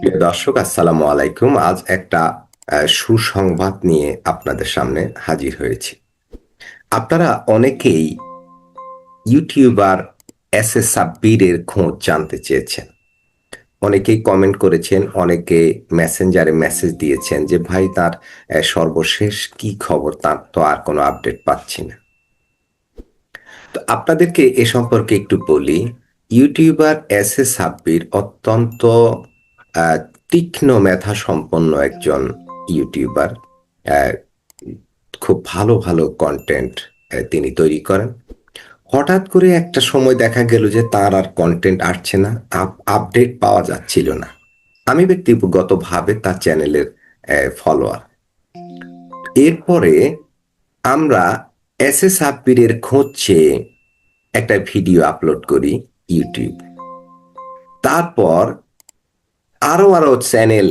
প্রিয় দর্শক, আসসালামু আলাইকুম। আজ একটা সুসংবাদ নিয়ে আপনাদের সামনে হাজির হয়েছি। আপনারা অনেকেই ইউটিউবার এস এস সাব্বিরের খোঁজ জানতে চেয়েছেন। অনেকেই কমেন্ট করেছেন, অনেকে মেসেঞ্জারে মেসেজ দিয়েছেন যে, ভাই, তার সর্বশেষ কি খবর? তার তো আর কোনো আপডেট পাচ্ছি না। তো আপনাদেরকে এ সম্পর্কে একটু বলি। ইউটিউবার এস এস সাব্বির অত্যন্ত তীক্ষ্ণ মেধা সম্পন্ন একজন ইউটিউবার খুব ভালো ভালো কন্টেন্ট তিনি তৈরি করেন। হঠাৎ করে একটা সময় দেখা গেল যে তার আর কন্টেন্ট আসছে না আপডেট পাওয়া যাচ্ছিল না। আমি ব্যক্তিগতভাবে তার চ্যানেলের ফলোয়ার এরপরে আমরা এস এস আব্বিরের খোঁজ চেয়ে একটা ভিডিও আপলোড করি ইউটিউব। তারপর আরও আরও চ্যানেল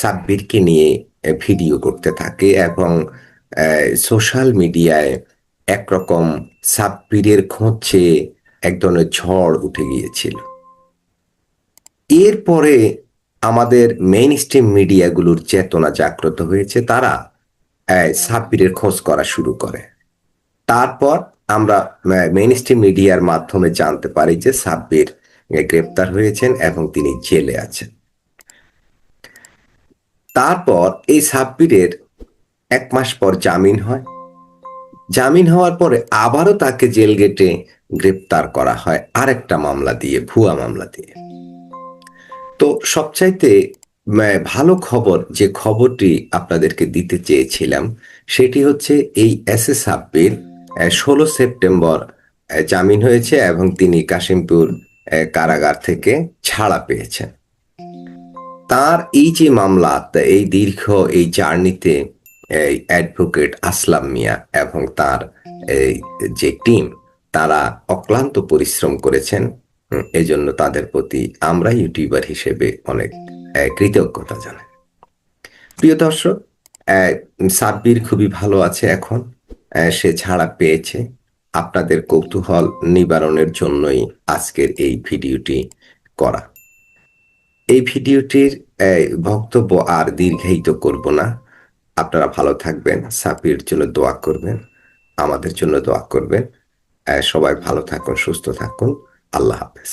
সাব্বিরকে নিয়ে ভিডিও করতে থাকে এবং সোশ্যাল মিডিয়ায় একরকম সাব্বিরের খোঁজে এক ধরনের ঝড় উঠে গিয়েছিল। এরপরে আমাদের মেইন স্ট্রিম মিডিয়াগুলোর চেতনা জাগ্রত হয়েছে, তারা সাব্বিরের খোঁজ করা শুরু করে। তারপর আমরা মেইন স্ট্রিম মিডিয়ার মাধ্যমে জানতে পারি যে সাব্বির গ্রেপ্তার হয়েছেন এবং তিনি জেলে আছেন। তারপর এই সাব্বিরের এক মাস পর জামিন হয়। জামিন হওয়ার পরে আবারও তাকে জেল গেটে গ্রেপ্তার করা হয় আরেকটা মামলা দিয়ে, ভুয়া মামলা দিয়ে। তো সবচাইতে ভালো খবর যে খবরটি আপনাদেরকে দিতে চেয়েছিলাম, সেটি হচ্ছে এই এস এস সাব্বির ষোলো সেপ্টেম্বর জামিন হয়েছে এবং তিনি কাশিমপুর কারাগার থেকে ছাড়া পেয়েছেন। তার এই যে মামলা এই দীর্ঘ এই জার্নিতে, এই অ্যাডভোকেট আসলাম মিয়া এবং তার এই যে টিম, তারা অক্লান্ত পরিশ্রম করেছেন। এজন্য তাদের প্রতি আমরা ইউটিউবার হিসেবে অনেক কৃতজ্ঞতা জানাই। প্রিয় দর্শক সাব্বির খুবই ভালো আছে এখন। সে ছাড়া পেয়েছে। আপনাদের কৌতূহল নিবারণের জন্যই আজকের এই ভিডিওটি করা। এই ভিডিওটির বক্তব্য আর দীর্ঘায়িত করব না। আপনারা ভালো থাকবেন সাপির জন্য দোয়া করবেন, আমাদের জন্য দোয়া করবেন। সবাই ভালো থাকুন, সুস্থ থাকুন। আল্লাহ হাফেজ।